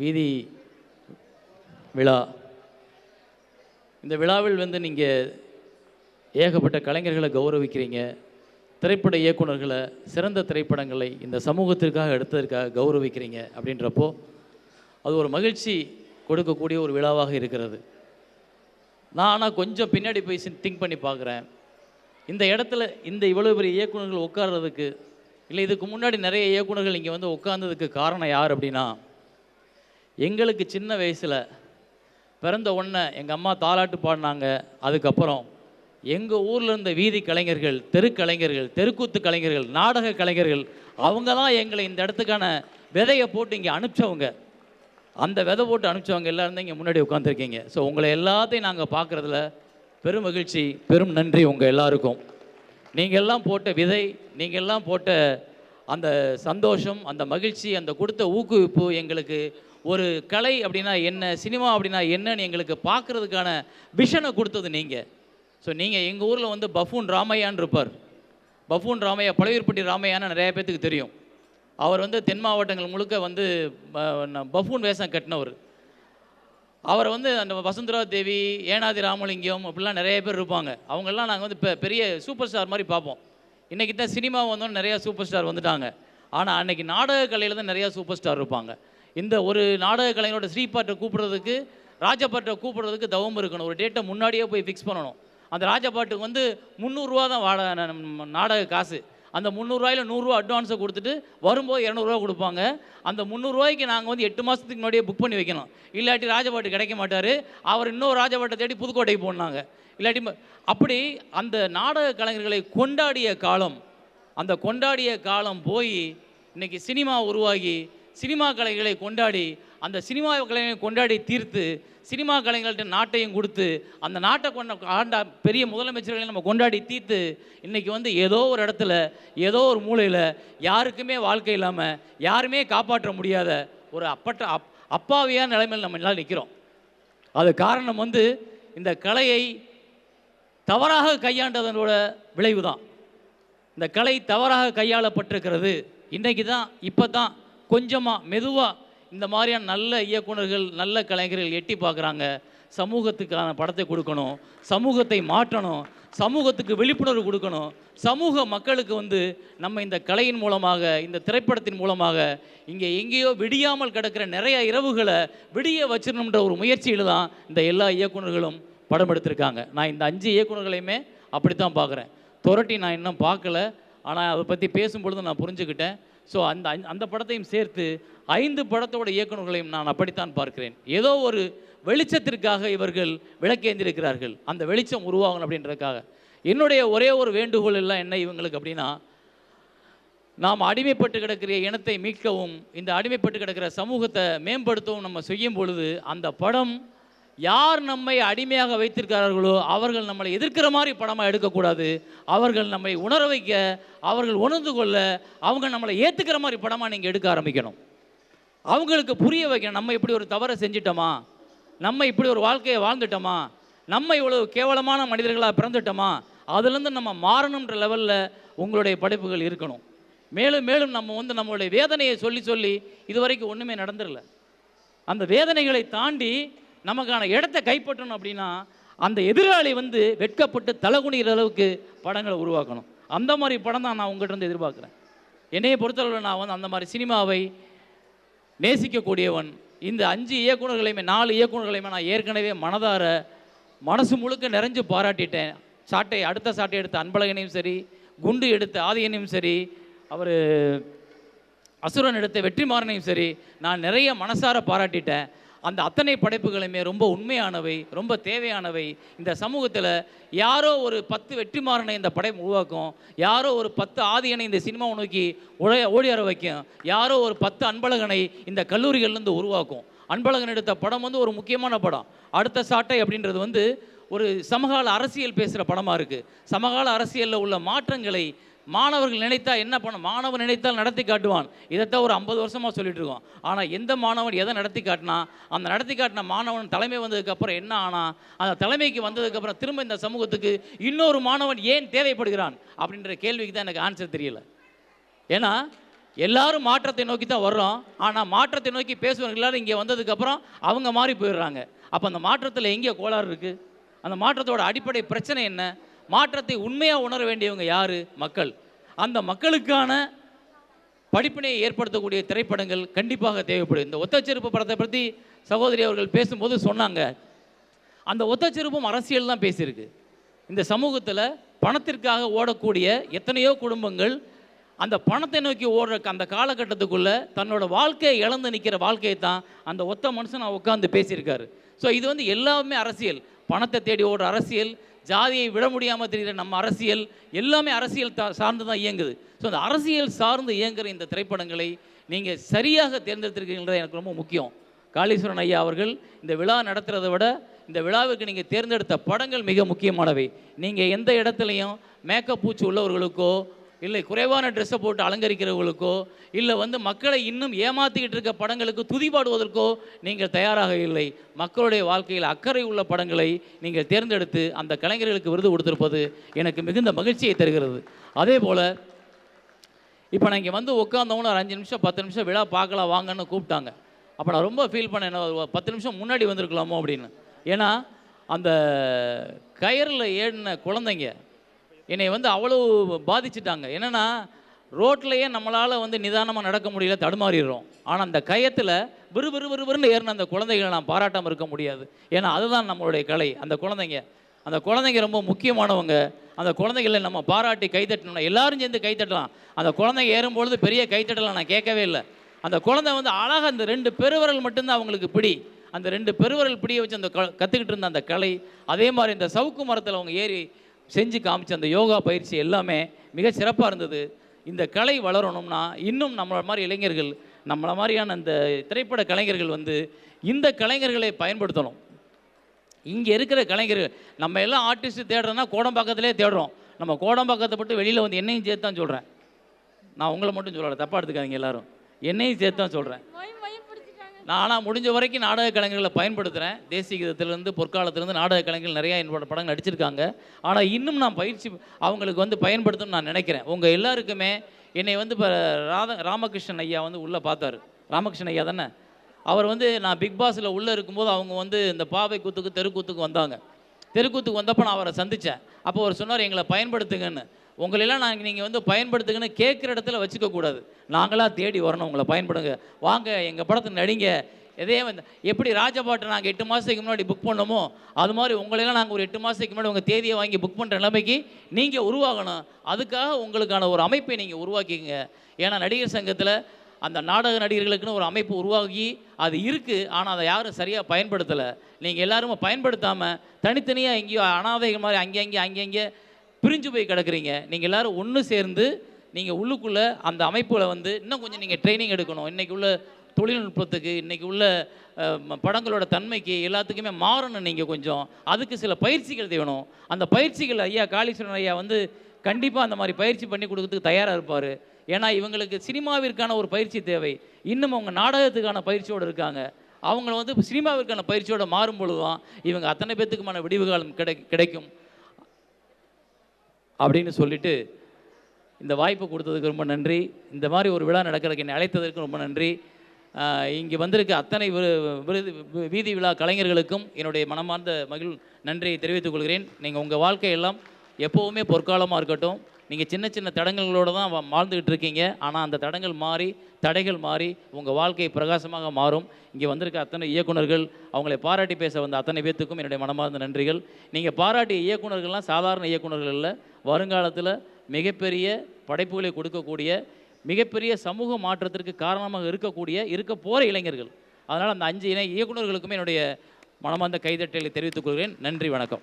வீதி விழா. இந்த விழாவில் வந்து நீங்கள் ஏகப்பட்ட கலைஞர்களை கௌரவிக்கிறீங்க. திரைப்பட இயக்குனர்களை சிறந்த திரைப்படங்களை இந்த சமூகத்திற்காக எடுத்ததற்காக கௌரவிக்கிறீங்க அப்படின்றப்போ அது ஒரு மகிழ்ச்சி கொடுக்கக்கூடிய ஒரு விழாவாக இருக்கிறது. நான் ஆனால் கொஞ்சம் பின்னாடி போய் திங்க் பண்ணி பார்க்குறேன். இந்த இடத்துல இந்த இவ்வளோ பெரிய இயக்குனர்கள் உட்கார்றதுக்கு இல்லை இதுக்கு முன்னாடி நிறைய இயக்குனர்கள் இங்கே வந்து உட்கார்ந்ததுக்கு காரணம் யார் அப்படின்னா எங்களுக்கு சின்ன வயசில் பிறந்த உடனே எங்கள் அம்மா தாலாட்டு பாடினாங்க. அதுக்கப்புறம் எங்கள் ஊரில் இருந்த வீதி கலைஞர்கள் தெருக்கலைஞர்கள் தெருக்கூத்து கலைஞர்கள் நாடக கலைஞர்கள் அவங்க தான் எங்களை இந்த இடத்துக்கான விதையை போட்டு இங்கே அனுப்பிச்சவங்க. அந்த விதை போட்டு அனுப்பிச்சவங்க எல்லாரும் இங்கே முன்னாடி உட்காந்துருக்கீங்க ஸோ உங்களை எல்லாத்தையும் நாங்கள் பார்க்குறதுல பெரும் மகிழ்ச்சி பெரும் நன்றி உங்கள் எல்லாருக்கும். நீங்கள் எல்லாம் போட்ட விதை நீங்கள் எல்லாம் போட்ட அந்த சந்தோஷம் அந்த மகிழ்ச்சி அந்த கொடுத்த ஊக்குவிப்பு எங்களுக்கு ஒரு கலை அப்படின்னா என்ன சினிமா அப்படின்னா என்னன்னு எங்களுக்கு பார்க்குறதுக்கான விஷனை கொடுத்தது நீங்கள் ஸோ நீங்கள் எங்கள் ஊரில் வந்து பஃபூன் ராமையான் இருப்பார். பஃபூன் ராமையா பழவீர்பட்டி ராமையான்னு நிறைய பேத்துக்கு தெரியும். அவர் வந்து தென் மாவட்டங்கள் முழுக்க வந்து ப- பஃபூன் வேஷம் கட்டினவர். அவர் வந்து அந்த வசுந்தரா தேவி ஏனாதி ராமலிங்கம் அப்படிலாம் நிறைய பேர் இருப்பாங்க. அவங்கெல்லாம் நாங்கள் வந்து இப்போ பெரிய சூப்பர் ஸ்டார் மாதிரி பார்ப்போம். இன்றைக்கி தான் சினிமா வந்தோன்னு நிறையா சூப்பர் ஸ்டார் வந்துட்டாங்க. ஆனால் அன்றைக்கி நாடக கலையில் தான் நிறையா சூப்பர் ஸ்டார் இருப்பாங்க. இந்த ஒரு நாடக கலைஞரோட ஸ்ரீபாட்டை கூப்பிடுறதுக்கு ராஜபாட்டை கூப்பிடுறதுக்கு தவம் இருக்கணும். ஒரு டேட்டை முன்னாடியே போய் ஃபிக்ஸ் பண்ணணும். அந்த ராஜபாட்டுக்கு வந்து முந்நூறுரூவா தான் வாட நாடக காசு. அந்த முந்நூறுரூவாயில் நூறுரூவா அட்வான்ஸை கொடுத்துட்டு வரும்போது இரநூறுவா கொடுப்பாங்க. அந்த முந்நூறுரூவாய்க்கு நாங்கள் வந்து எட்டு மாதத்துக்கு முன்னாடியே புக் பண்ணி வைக்கணும். இல்லாட்டி ராஜபாட்டு கிடைக்க மாட்டார். அவர் இன்னொரு ராஜபாட்டை தேடி புதுக்கோட்டைக்கு போனாங்க. இல்லாட்டி அப்படி அந்த நாடக கலைஞர்களை கொண்டாடிய காலம் அந்த கொண்டாடிய காலம் போய் இன்றைக்கி சினிமா உருவாகி சினிமா கலைகளை கொண்டாடி அந்த சினிமா கலைகளை கொண்டாடி தீர்த்து சினிமா கலைஞர்கள்ட்ட நாட்டையும் கொடுத்து அந்த நாட்டை கொண்ட ஆண்ட பெரிய முதலமைச்சர்களை நம்ம கொண்டாடி தீர்த்து இன்றைக்கி வந்து ஏதோ ஒரு இடத்துல ஏதோ ஒரு மூலையில் யாருக்குமே வாழ்க்கை இல்லாமல் யாருமே காப்பாற்ற முடியாத ஒரு அப்பட்ட அப் அப்பாவியான நிலைமையில் நம்ம எல்லாம் நிற்கிறோம் அது காரணம் வந்து இந்த கலையை தவறாக கையாண்டதனோட விளைவு தான் இந்த கலை தவறாக கையாளப்பட்டிருக்கிறது. இன்றைக்கி தான் இப்போ தான் கொஞ்சமாக மெதுவாக இந்த மாதிரியான நல்ல இயக்குனர்கள் நல்ல கலைஞர்கள் எட்டி பார்க்குறாங்க. சமூகத்துக்கான படத்தை கொடுக்கணும் சமூகத்தை மாற்றணும் சமூகத்துக்கு விழிப்புணர்வு கொடுக்கணும். சமூக மக்களுக்கு வந்து நம்ம இந்த கலையின் மூலமாக இந்த திரைப்படத்தின் மூலமாக இங்கே எங்கேயோ விடியாமல் கிடக்கிற நிறைய இரவுகளை விடிய வச்சிடணுன்ற ஒரு முயற்சியில் தான் இந்த எல்லா இயக்குனர்களும் படம் எடுத்திருக்காங்க. நான் இந்த அஞ்சு இயக்குனர்களையுமே அப்படித்தான் பார்க்குறேன். துரட்டி நான் இன்னும் பார்க்கல. ஆனால் அதை பற்றி பேசும்பொழுது நான் புரிஞ்சுக்கிட்டேன். ஸோ அந்த அந்த படத்தையும் சேர்த்து ஐந்து படத்தோட இயக்குனர்களையும் நான் அப்படித்தான் பார்க்கிறேன். ஏதோ ஒரு வெளிச்சத்திற்காக இவர்கள் விளக்கேந்திருக்கிறார்கள். அந்த வெளிச்சம் உருவாகணும் அப்படின்றதுக்காக. என்னுடைய ஒரே ஒரு வேண்டுகோள் எல்லாம் என்ன இவங்களுக்கு அப்படின்னா நாம் அடிமைப்பட்டு கிடக்கிற இனத்தை மீட்கவும் இந்த அடிமைப்பட்டு கிடக்கிற சமூகத்தை மேம்படுத்தவும் நம்ம செய்யும் பொழுது அந்த படம் யார் நம்மை அடிமையாக வைத்திருக்கிறார்களோ அவர்கள் நம்மளை எதிர்க்கிற மாதிரி படமாக எடுக்கக்கூடாது. அவர்கள் நம்மை உணர வைக்க அவர்கள் உணர்ந்து கொள்ள அவங்க நம்மளை ஏற்றுக்கிற மாதிரி படமாக நீங்கள் எடுக்க ஆரம்பிக்கணும். அவங்களுக்கு புரிய வைக்கணும் நம்ம இப்படி ஒரு தவறை செஞ்சிட்டோமா? நம்ம இப்படி ஒரு வாழ்க்கையை வாழ்ந்துட்டோமா? நம்ம இவ்வளவு கேவலமான மனிதர்களாக பிறந்துட்டோமா? அதுலேருந்து நம்ம மாறணுன்ற லெவலில் உங்களுடைய படைப்புகள் இருக்கணும். மேலும் மேலும் நம்ம வந்து நம்மளுடைய வேதனையை சொல்லி சொல்லி இது வரைக்கும் ஒன்றுமே நடந்துடல. அந்த வேதனைகளை தாண்டி நமக்கான இடத்தை கைப்பற்றணும் அப்படின்னா அந்த எதிராளி வந்து வெட்கப்பட்டு தலகுனிகிற அளவுக்கு படங்களை உருவாக்கணும். அந்த மாதிரி படம் தான் நான் உங்கள்கிட்ட இருந்து எதிர்பார்க்குறேன். என்னையை பொறுத்தளவில் நான் வந்து அந்த மாதிரி சினிமாவை நேசிக்கக்கூடியவன் இந்த அஞ்சு இயக்குனர்களையுமே நாலு இயக்குநர்களையுமே நான் ஏற்கனவே மனதார மனசு முழுக்க நிறைஞ்சு பாராட்டிட்டேன். சாட்டை அடுத்த சாட்டை எடுத்த அன்பழகனையும் சரி குண்டு எடுத்த ஆதியனையும் சரி அவர் அசுரன் எடுத்த வெற்றிமாறனையும் சரி நான் நிறைய மனசார பாராட்டிட்டேன். அந்த அத்தனை படைப்புகளுமே ரொம்ப உண்மையானவை ரொம்ப தேவையானவை. இந்த சமூகத்தில் யாரோ ஒரு பத்து வெற்றிமாறனை இந்த படைப்பு உருவாக்கும் யாரோ ஒரு பத்து ஆதியனை இந்த சினிமாவை நோக்கி உழைய ஓடியார வைக்கும் யாரோ ஒரு பத்து அன்பழகனை இந்த கல்லூரிகள்லேருந்து உருவாக்கும். அன்பழகன் எடுத்த படம் வந்து ஒரு முக்கியமான படம். அடுத்த சாட்டை அப்படின்றது வந்து ஒரு சமகால அரசியல் பேசுகிற படமாக இருக்குது சமகால அரசியலில் உள்ள மாற்றங்களை மாணவர்கள் நினைத்தா என்ன பண்ண மாணவன் நினைத்தால் நடத்தி காட்டுவான். இதைத்தான் ஒரு ஐம்பது வருஷமாக சொல்லிட்டு இருக்கோம். ஆனால் எந்த மாணவன் எதை நடத்தி காட்டினா அந்த நடத்தி காட்டின மாணவன் தலைமை வந்ததுக்கப்புறம் என்ன ஆனா அந்த தலைமைக்கு வந்ததுக்கப்புறம் திரும்ப இந்த சமூகத்துக்கு இன்னொரு மாணவன் ஏன் தேவைப்படுகிறான்? அப்படின்ற கேள்விக்கு தான் எனக்கு ஆன்சர் தெரியல. ஏன்னா எல்லாரும் மாற்றத்தை நோக்கி தான் வர்றோம். ஆனால் மாற்றத்தை நோக்கி பேசுவவங்க எல்லாரும் இங்கே வந்ததுக்கப்புறம் அவங்க மாறி போயிடுறாங்க. அப்போ அந்த மாற்றத்தில் எங்கே கோளாறு இருக்குது அந்த மாற்றத்தோட அடிப்படை பிரச்சனை என்ன? மாற்றத்தை உண்மையாக உணர வேண்டியவங்க யார்? மக்கள். அந்த மக்களுக்கான படிப்பினையை ஏற்படுத்தக்கூடிய திரைப்படங்கள் கண்டிப்பாக தேவைப்படும். இந்த ஒத்தச்செருப்பு படத்தை பற்றி சகோதரி அவர்கள் பேசும்போது சொன்னாங்க. அந்த ஒத்தச்செருப்பும் அரசியல் தான் பேசியிருக்கு. இந்த சமூகத்தில் பணத்திற்காக ஓடக்கூடிய எத்தனையோ குடும்பங்கள் அந்த பணத்தை நோக்கி ஓடுற அந்த காலகட்டத்துக்குள்ளே தன்னோட வாழ்க்கையை இழந்து நிற்கிற வாழ்க்கையை தான் அந்த ஒத்த மனுஷன் உட்காந்து பேசியிருக்காரு. ஸோ இது வந்து எல்லாமே அரசியல். பணத்தை தேடி ஓடுற அரசியல் ஜாதியை விட முடியாமல் தெரிகிற நம்ம அரசியல் எல்லாமே அரசியல் சார்ந்து தான் இயங்குது. ஸோ அந்த அரசியல் சார்ந்து இயங்குகிற இந்த திரைப்படங்களை நீங்கள் சரியாக தேர்ந்தெடுத்திருக்கீங்கன்றது எனக்கு ரொம்ப முக்கியம். காளீஸ்வரன் ஐயா அவர்கள் இந்த விழா நடத்துகிறத விட இந்த விழாவுக்கு நீங்கள் தேர்ந்தெடுத்த படங்கள் மிக முக்கியமானவை. நீங்கள் எந்த இடத்துலையும் மேக்கப் பூச்சி உள்ளவர்களுக்கோ இல்லை குறைவான ட்ரெஸ்ஸை போட்டு அலங்கரிக்கிறவங்களுக்கோ இல்லை வந்து மக்களை இன்னும் ஏமாற்றிக்கிட்டு இருக்க படங்களுக்கு துதிபாடுவதற்கோ நீங்கள் தயாராக இல்லை. மக்களுடைய வாழ்க்கையில் அக்கறை உள்ள படங்களை நீங்கள் தேர்ந்தெடுத்து அந்த கலைஞர்களுக்கு விருது கொடுத்திருப்பது எனக்கு மிகுந்த மகிழ்ச்சியை தருகிறது. அதே போல் இப்போ நான் இங்கே வந்து உட்காந்தவங்களும் ஒரு அஞ்சு நிமிஷம் பத்து நிமிஷம் விழா பார்க்கலாம் வாங்கன்னு கூப்பிட்டாங்க. அப்போ நான் ரொம்ப ஃபீல் பண்ணேன் என்ன பத்து நிமிஷம் முன்னாடி வந்திருக்கலாமோ அப்படின்னு. ஏன்னா அந்த கயரில் ஏடின குழந்தைங்க என்னை வந்து அவ்வளோ பாதிச்சிட்டாங்க. என்னென்னா ரோட்லேயே நம்மளால் வந்து நிதானமாக நடக்க முடியல தடுமாறிடுறோம். ஆனால் அந்த கயத்தில் விறு விறு விறுவிறுன்னு ஏறின அந்த குழந்தைகளை நான் பாராட்டாமல் இருக்க முடியாது. ஏன்னா அதுதான் நம்மளுடைய கலை. அந்த குழந்தைங்க அந்த குழந்தைங்க ரொம்ப முக்கியமானவங்க. அந்த குழந்தைகளை நம்ம பாராட்டி கைத்தட்டணும் எல்லாரும் சேர்ந்து கைத்தட்டலாம் அந்த குழந்தைங்க ஏறும்பொழுது பெரிய கைத்தட்டலாம் நான் கேட்கவே இல்லை. அந்த குழந்தை வந்து அழகாக அந்த ரெண்டு பெருவரல் மட்டும்தான் அவங்களுக்கு பிடி. அந்த ரெண்டு பெருவரல் பிடியை வச்சு அந்த க- இருந்த அந்த கலை. அதே மாதிரி இந்த சவுக்கு மரத்தில் அவங்க ஏறி செஞ்சு காமிச்ச அந்த யோகா பயிற்சி எல்லாமே மிக சிறப்பாக இருந்தது. இந்த கலை வளரணும்னா இன்னும் நம்மள மாதிரி இளைஞர்கள் நம்மள மாதிரியான அந்த திரைப்பட கலைஞர்கள் வந்து இந்த கலைஞர்களை பயன்படுத்தணும். இங்கே இருக்கிற கலைஞர்கள் நம்ம எல்லாம் ஆர்டிஸ்ட் தேடுறோன்னா கோடம்பாக்கத்திலே தேடுறோம். நம்ம கோடம்பாக்கத்தை பட்டு வெளியில் வந்து என்னையும் சேர்த்து தான் சொல்கிறேன் நான் உங்களை மட்டும் சொல்லலை தப்பாக எடுத்துக்காதீங்க எல்லாரும். என்னையும் சேர்த்து தான் சொல்கிறேன் நான் ஆனால் முடிஞ்ச வரைக்கும் நாடக கலைஞர்களை பயன்படுத்துகிறேன் தேசிய கீதத்திலேருந்து பொற்காலத்திலேருந்து நாடக கலைஞர்கள் நிறையா என்னோட படங்கள் நடிச்சிருக்காங்க. ஆனால் இன்னும் நான் பயிற்சி அவங்களுக்கு வந்து பயன்படுத்தணும்னு நான் நினைக்கிறேன். உங்கள் எல்லாருக்குமே என்னை வந்து இப்போ ராத ராமகிருஷ்ணன் ஐயா வந்து உள்ளே பார்த்தாரு. ராமகிருஷ்ணன் ஐயா தானே? அவர் வந்து நான் பிக் பாஸில் உள்ளே இருக்கும்போது அவங்க வந்து இந்த பாவை கூத்துக்கு தெருக்கூத்துக்கு வந்தாங்க. தெருக்கூத்துக்கு வந்தப்போ நான் அவரை சந்தித்தேன் அப்போ அவர் சொன்னார் எங்களை பயன்படுத்துங்கன்னு. உங்களெல்லாம் நாங்கள் நீங்கள் வந்து பயன்படுத்துங்கன்னு கேட்குற இடத்துல வச்சுக்க கூடாது. நாங்களாக தேடி வரணும் உங்களை பயன்படுங்க. வாங்க எங்கள் படத்தை நடிங்க. இதே வந்து எப்படி ராஜபாட்டை நாங்கள் எட்டு மாதத்துக்கு முன்னாடி புக் பண்ணோமோ அது மாதிரி உங்களெல்லாம் நாங்கள் ஒரு எட்டு மாதத்துக்கு முன்னாடி உங்கள் தேதியை வாங்கி புக் பண்ணுற நிலைமைக்கு நீங்கள் உருவாகணும். அதுக்காக உங்களுக்கான ஒரு அமைப்பை நீங்கள் உருவாக்கிங்க ஏன்னா நடிகர் சங்கத்தில் அந்த நாடக நடிகர்களுக்குன்னு ஒரு அமைப்பு உருவாகி அது இருக்குது ஆனால் அதை யாரும் சரியாக பயன்படுத்தலை. நீங்கள் எல்லாருமே பயன்படுத்தாமல் தனித்தனியாக எங்கேயோ அனாதைகள் மாதிரி அங்கே அங்கே அங்கே அங்கே பிரிஞ்சு போய் கிடக்குறீங்க. நீங்கள் எல்லோரும் ஒன்று சேர்ந்து நீங்கள் உள்ளுக்குள்ளே அந்த அமைப்பில் வந்து இன்னும் கொஞ்சம் நீங்கள் ட்ரைனிங் எடுக்கணும். இன்றைக்கி உள்ள தொழில்நுட்பத்துக்கு இன்றைக்கி உள்ள படங்களோட தன்மைக்கு எல்லாத்துக்குமே மாறணும் நீங்கள் கொஞ்சம். அதுக்கு சில பயிற்சிகள் தேவணும். அந்த பயிற்சிகள் ஐயா காளீஸ்வரன் ஐயா வந்து கண்டிப்பாக அந்த மாதிரி பயிற்சி பண்ணி கொடுக்கறதுக்கு தயாராக இருப்பார். ஏன்னா இவங்களுக்கு சினிமாவிற்கான ஒரு பயிற்சி தேவை. இன்னும் அவங்க நாடகத்துக்கான பயிற்சியோடு இருக்காங்க. அவங்கள வந்து சினிமாவிற்கான பயிற்சியோடு மாறும் பொழுது தான் இவங்க அத்தனை பேர்த்துக்குமான விடிவு காலம் கிடை கிடைக்கும். அப்படின்னு சொல்லிட்டு இந்த வாய்ப்பு கொடுத்ததுக்கு ரொம்ப நன்றி. இந்த மாதிரி ஒரு விழா நடக்கிறதுக்கு என்னை அழைத்ததற்கு ரொம்ப நன்றி. இங்கே வந்திருக்க அத்தனை விரு- விருது வீதி விழா கலைஞர்களுக்கும் என்னுடைய மனமார்ந்த மகிழ் நன்றியை தெரிவித்துக் கொள்கிறேன். நீங்கள் உங்கள் வாழ்க்கையெல்லாம் எப்போவுமே பொற்காலமாக இருக்கட்டும். நீங்கள் சின்ன சின்ன தடங்கல்களோடு தான் வாழ்ந்துக்கிட்டு இருக்கீங்க. ஆனால் அந்த தடங்கள் மாறி தடைகள் மாறி உங்கள் வாழ்க்கை பிரகாசமாக மாறும். இங்கே வந்திருக்க அத்தனை இயக்குனர்கள் அவங்களை பாராட்டி பேச வந்த அத்தனை பேர்த்துக்கும் என்னுடைய மனமார்ந்த நன்றிகள். நீங்கள் பாராட்டிய இயக்குனர்கள்லாம் சாதாரண இயக்குனர்கள் இல்லை. வருங்காலத்தில் மிகப்பெரிய படைப்புகளை கொடுக்கக்கூடிய மிகப்பெரிய சமூக மாற்றத்திற்கு காரணமாக இருக்கக்கூடிய இருக்க போகிற இளைஞர்கள். அதனால் அந்த அஞ்சு இணை இயக்குனர்களுக்குமே என்னுடைய மனமார்ந்த கைதட்டலை தெரிவித்துக் கொள்கிறேன். நன்றி வணக்கம்.